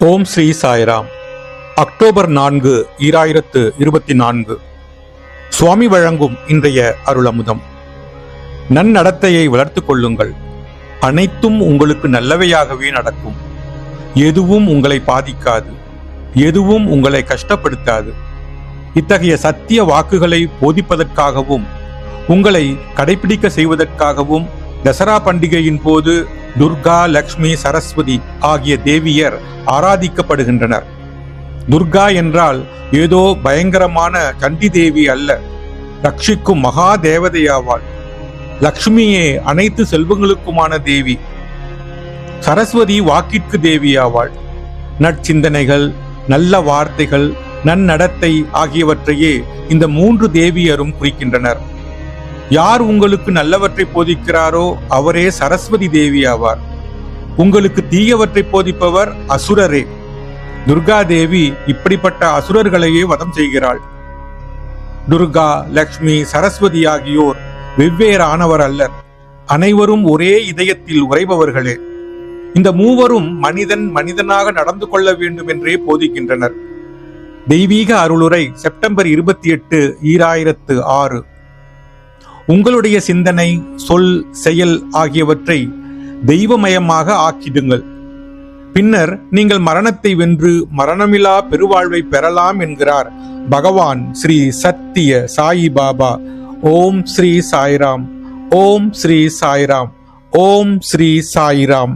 ஓம் Sri Sairam. October நான்கு ஈராயிரத்து இருபத்தி நான்கு. சுவாமி வழங்கும் இன்றைய அருளமுதம். நன்னடத்தையை வளர்த்துக் கொள்ளுங்கள். அனைத்தும் உங்களுக்கு நல்லவையாகவே நடக்கும். எதுவும் உங்களை பாதிக்காது. எதுவும் உங்களை கஷ்டப்படுத்தாது. இத்தகைய சத்திய வாக்குகளை போதிப்பதற்காகவும் உங்களை கடைபிடிக்க செய்வதற்காகவும் தசரா பண்டிகையின் போது துர்கா லக்ஷ்மி சரஸ்வதி ஆகிய தேவியர் ஆராதிக்கப்படுகின்றனர். துர்கா என்றால் ஏதோ பயங்கரமான சண்டி தேவி அல்ல. ரட்சிக்கும் மகா தேவதையாவாள். லக்ஷ்மியே அனைத்து செல்வங்களுக்குமான தேவி. சரஸ்வதி வாக்கிற்கு தேவியாவாள். நற்சிந்தனைகள் நல்ல வார்த்தைகள் நன்னடத்தை ஆகியவற்றையே இந்த மூன்று தேவியரும் குறிக்கின்றனர். யார் உங்களுக்கு நல்லவற்றை போதிக்கிறாரோ அவரே சரஸ்வதி தேவி ஆவார். உங்களுக்கு தீயவற்றை போதிப்பவர் அசுரரே. துர்கா தேவி இப்படிப்பட்ட அசுரர்களையே வதம் செய்கிறாள். துர்கா லக்ஷ்மி சரஸ்வதி ஆகியோர் வெவ்வேறானவர் அல்லர். அனைவரும் ஒரே இதயத்தில் உறைபவர்களே. இந்த மூவரும் மனிதன் மனிதனாக நடந்து கொள்ள வேண்டும் என்றே போதிக்கின்றனர். தெய்வீக அருளுரை செப்டம்பர் இருபத்தி எட்டு ஈராயிரத்து ஆறு. உங்களுடைய சிந்தனை சொல் செயல் ஆகியவற்றை தெய்வமயமாக ஆக்கிடுங்கள். பின்னர் நீங்கள் மரணத்தை வென்று மரணமிலா பெருவாழ்வை பெறலாம் என்கிறார் பகவான் ஸ்ரீ சத்திய சாயி பாபா. ஓம் ஸ்ரீ சாய்ராம். ஓம் ஸ்ரீ சாய்ராம். ஓம் ஸ்ரீ சாய்ராம்.